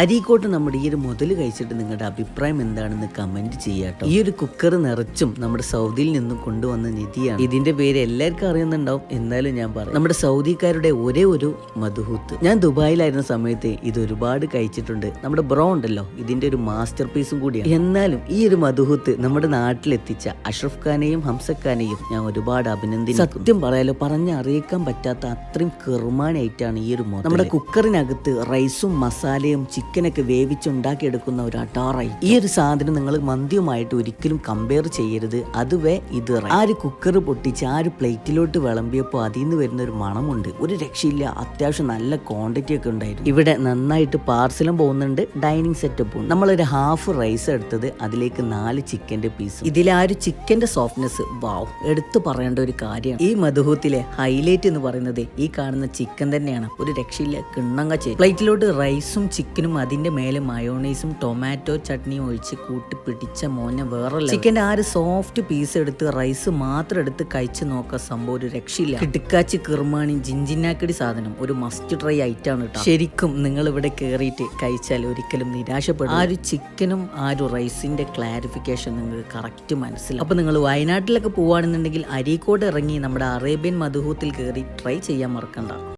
അരീക്കോട്ട് നമ്മുടെ ഈ ഒരു മുതൽ കഴിച്ചിട്ട് നിങ്ങളുടെ അഭിപ്രായം എന്താണെന്ന് കമന്റ് ചെയ്യാട്ടോ. ഈ ഒരു കുക്കർ നിറച്ചും നമ്മുടെ സൗദിയിൽ നിന്നും കൊണ്ടുവന്ന നിധിയാണ്. ഇതിന്റെ പേര് എല്ലാവർക്കും അറിയുന്നുണ്ടാവും. എന്നാലും ഞാൻ പറയാം. നമ്മുടെ സൗദിക്കാരുടെ ഒരേ ഒരു മധുഹൂത്ത്. ഞാൻ ദുബായിലായിരുന്ന സമയത്ത് ഇത് ഒരുപാട് കഴിച്ചിട്ടുണ്ട്. നമ്മുടെ ബ്രോ ഉണ്ടല്ലോ ഇതിന്റെ ഒരു മാസ്റ്റർ പീസും കൂടിയാണ്. എന്നാലും ഈ ഒരു മധുഹൂത്ത് നമ്മുടെ നാട്ടിലെത്തിച്ച അഷ്റഫ് ഖാനെയും ഹംസഖാനെയും ഞാൻ ഒരുപാട് അഭിനന്ദിക്കുന്നു. സത്യം പറയാലോ പറഞ്ഞറിയിക്കാൻ പറ്റാത്ത അത്രയും കെറുമാനായിട്ടാണ് ഈ ഒരു നമ്മുടെ കുക്കറിനകത്ത് റൈസും മസാലയും ചിക്കനൊക്കെ വേവിച്ചുണ്ടാക്കിയെടുക്കുന്ന ഒരു അട്ടാറായി ഈ ഒരു സാധനം നിങ്ങൾ മന്തിയുമായിട്ട് ഒരിക്കലും കമ്പയർ ചെയ്യരുത്. അതുവേ ഇത്. ആ ഒരു കുക്കർ പൊട്ടിച്ച് ആ ഒരു പ്ലേറ്റിലോട്ട് വിളമ്പിയപ്പോൾ അതിൽ നിന്ന് വരുന്ന ഒരു മണമുണ്ട്. ഒരു രക്ഷയില്ല. അത്യാവശ്യം നല്ല ക്വാണ്ടിറ്റി ഒക്കെ ഉണ്ടായിരുന്നു. ഇവിടെ നന്നായിട്ട് പാർസലും പോകുന്നുണ്ട്. ഡൈനിങ് സെറ്റപ്പും നമ്മളൊരു ഹാഫ് റൈസ് എടുത്തത് അതിലേക്ക് നാല് ചിക്കന്റെ പീസ് ഇതിലെ ആ ഒരു ചിക്കന്റെ സോഫ്റ്റ്നെസ് വാവ് എടുത്തു പറയേണ്ട ഒരു കാര്യമാണ്. ഈ മധുഹൂത്തിലെ ഹൈലൈറ്റ് എന്ന് പറയുന്നത് ഈ കാണുന്ന ചിക്കൻ തന്നെയാണ്. ഒരു രക്ഷയില്ല. കിണ്ണങ്ങ ചെയ്യും പ്ലേറ്റിലോട്ട് റൈസും ചിക്കനും അതിന്റെ മേലെ മയോണൈസും ടൊമാറ്റോ ചട്നിയും ഒഴിച്ച് കൂട്ടി പിടിച്ച മോനെ വേറെ ചിക്കന്റെ ആ ഒരു സോഫ്റ്റ് പീസ് എടുത്ത് റൈസ് മാത്രം എടുത്ത് കഴിച്ച് നോക്കാൻ സംഭവം ഒരു രക്ഷയില്ല. കിടുക്കാച്ചി കിർമാണി ജിഞ്ചിനാക്കടി സാധനം ഒരു മസ്റ്റ് ട്രൈ ആയിട്ടാണ് കേട്ടോ ശരിക്കും നിങ്ങൾ ഇവിടെ കയറിയിട്ട് കഴിച്ചാൽ ഒരിക്കലും നിരാശപ്പെടും. ആ ഒരു ചിക്കനും ആ ഒരു റൈസിന്റെ ക്ലാരിഫിക്കേഷൻ നിങ്ങൾക്ക് കറക്റ്റ് മനസ്സിലാവും. അപ്പൊ നിങ്ങൾ വയനാട്ടിലൊക്കെ പോവാണെന്നുണ്ടെങ്കിൽ അരീക്കോട് ഇറങ്ങി നമ്മുടെ അറേബ്യൻ മധുഹൂത്തിൽ കയറി ട്രൈ ചെയ്യാൻ മറക്കണ്ട.